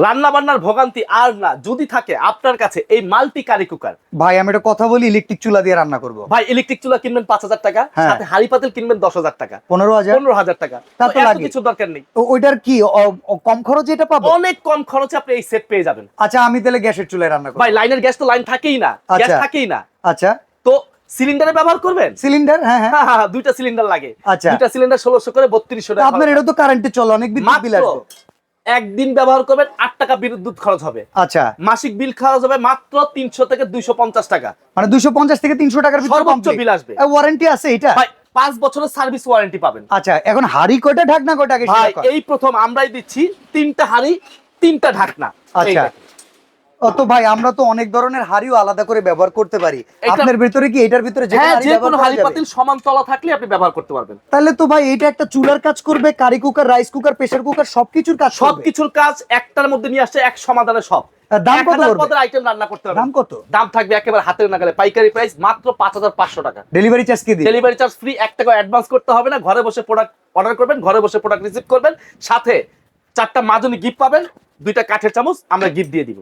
রান্না বান্নার ভোগান্তি আর না যদি থাকে আপনার কাছে এই মাল্টি কারি কুকার। ভাই আমি একটা কথা বলি ইলেকট্রিক চুলা দিয়ে রান্না করব। ভাই ইলেকট্রিক চুলা কিনবেন পাঁচ হাজার টাকা হ্যাঁ। সাথে হাড়ি পাতিল কিনবেন দশ হাজার টাকা। পনেরো হাজার? পনেরো হাজার টাকা। তা তো তো লাগে। কিছু দরকার নেই। ও- ওইটার কি কম খরচে এটা পাবো? অনেক কম খরচে আপনি এই সেট পেয়ে যাবেন। আচ্ছা আমি তাহলে গ্যাসের চুলায় রান্না করব। ভাই লাইনের গ্যাস তো লাইন থাকেই না গ্যাস আচ্ছা। থাকেই না। আচ্ছা। তো সিলিন্ডারে ব্যবহার করবেন? সিলিন্ডার হ্যাঁ হ্যাঁ। হ্যাঁ, হ্যাঁ, দুইটা সিলিন্ডার লাগে। আচ্ছা। দুইটা সিলিন্ডার ষোলোশো করে বত্রিশশো টাকা। আপনার এটা তো কারেন্টে চলে অনেক বিল আসবে। একদিন ব্যবহার করবেন আট টাকা বিদ্যুৎ খরচ হবে। আচ্ছা। মাসিক বিল খরচ হবে মাত্র তিনশো থেকে দুইশো পঞ্চাশ টাকা। মানে দুইশো পঞ্চাশ থেকে তিনশো টাকার সর্বোচ্চ বিল আসবে। ওয়ারেন্টি আছে এটা পাঁচ বছরের সার্ভিস ওয়ারেন্টি পাবেন। আচ্ছা এখন হাড়ি কয়টা ঢাকনা কয়টা? এই প্রথম আমরাই দিচ্ছি তিনটা হাড়ি তিনটা ঢাকনা। আচ্ছা। তো ভাই আমরা তো অনেক ধরনের হাড়িও আলাদা করে ব্যবহার করতে পারি। আপনার ভিতরে কি এটার ভিতরে যে হ্যাঁ যে কোনো হাড়ি পাতিল সমান তলা থাকলে আপনি ব্যবহার করতে পারবেন। তাহলে তো ভাই এটা একটা চুলার কাজ করবে curry cooker rice cooker pressure cooker সবকিছুর কাজ সবকিছুর কাজ একটার মধ্যে নিয়ে আসছে এক সমাধানে সব। দাম কত পদের আইটেম রান্না করতে পারবেন দাম কত? দাম থাকবে একেবারে হাতের নাগালে। পাইকারি প্রাইস মাত্র পাঁচ হাজার পাঁচশো টাকা। ডেলিভারি চার্জ কি ডেলিভারি চার্জ ফ্রি এক টাকা অ্যাডভান্স করতে হবে না। ঘরে বসে প্রোডাক্ট অর্ডার করবেন ঘরে বসে প্রোডাক্ট রিসিভ করবেন। সাথে চারটা মাজনি গিফট পাবেন দুইটা কাঠের চামচ আমরা গিফট দিয়ে দিব।